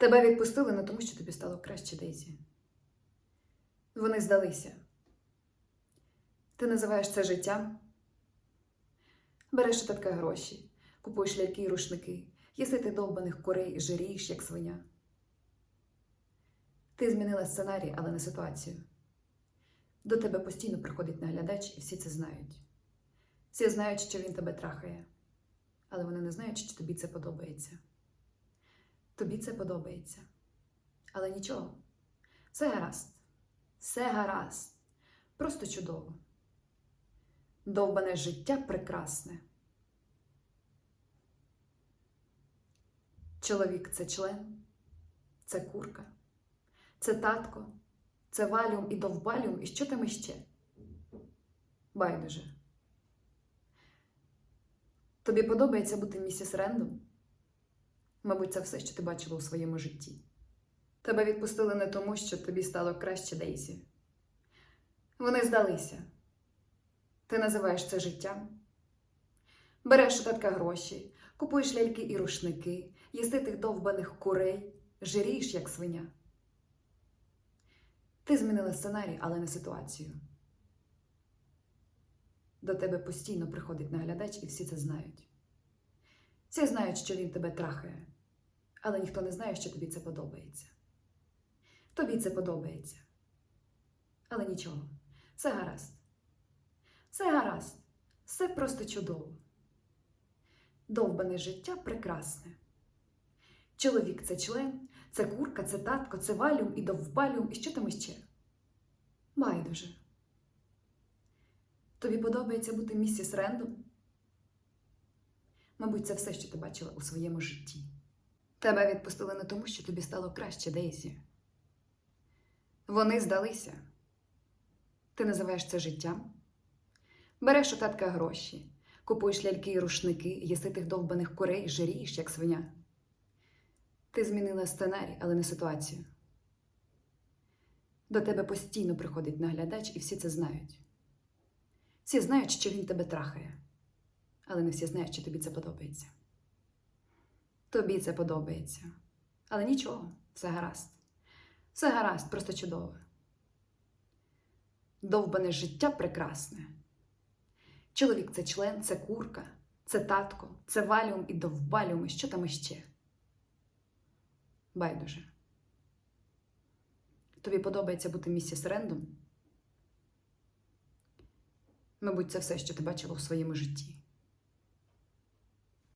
Тебе відпустили не тому, що тобі стало краще, Дейзі. Вони здалися. Ти називаєш це життям. Береш у гроші, купуєш ляльки і рушники, їси ти довбаних курей і жирієш, як свиня. Ти змінила сценарій, але не ситуацію. До тебе постійно приходить наглядач, і всі це знають. Всі знають, що він тебе трахає, але вони не знають, що тобі це подобається. Тобі це подобається. Але нічого, все гаразд, все гаразд, просто чудово. Довбане життя прекрасне. Чоловік це член, це курка, це татко, це валюм і довбалюм, і що там іще? Байдуже. Тобі подобається бути місіс Рендом? Мабуть, це все, що ти бачила у своєму житті. Тебе відпустили не тому, що тобі стало краще Дейзі. Вони здалися. Ти називаєш це життям. Береш у татка гроші, купуєш ляльки і рушники, їсти тих довбаних курей, жирієш, як свиня. Ти змінила сценарій, але не ситуацію. До тебе постійно приходить наглядач, і всі це знають. Всі знають, що він тебе трахає, але ніхто не знає, що тобі це подобається. Тобі це подобається. Але нічого, все гаразд. Все гаразд, все просто чудово. Довбане життя прекрасне. Чоловік це член, це курка, це татко, це валюм і довбалюм, і що там іще? Байдуже. Тобі подобається бути місіс Рендом? Мабуть, це все, що ти бачила у своєму житті. Тебе відпустили не тому, що тобі стало краще, Дейзі. Вони здалися. Ти називаєш це життям? Береш у татка гроші, купуєш ляльки і рушники, їси тих довбаних курей, жирієш, як свиня. Ти змінила сценарій, але не ситуацію. До тебе постійно приходить наглядач, і всі це знають. Всі знають, що він тебе трахає, але не всі знають, що тобі це подобається. Тобі це подобається. Але нічого, все гаразд. Все гаразд, просто чудово. Довбане життя прекрасне. Чоловік це член, це курка, це татко, це валюм і довбалюм, і що там іще. Байдуже. Тобі подобається бути місіс Рендом? Мабуть, це все, що ти бачила у своєму житті.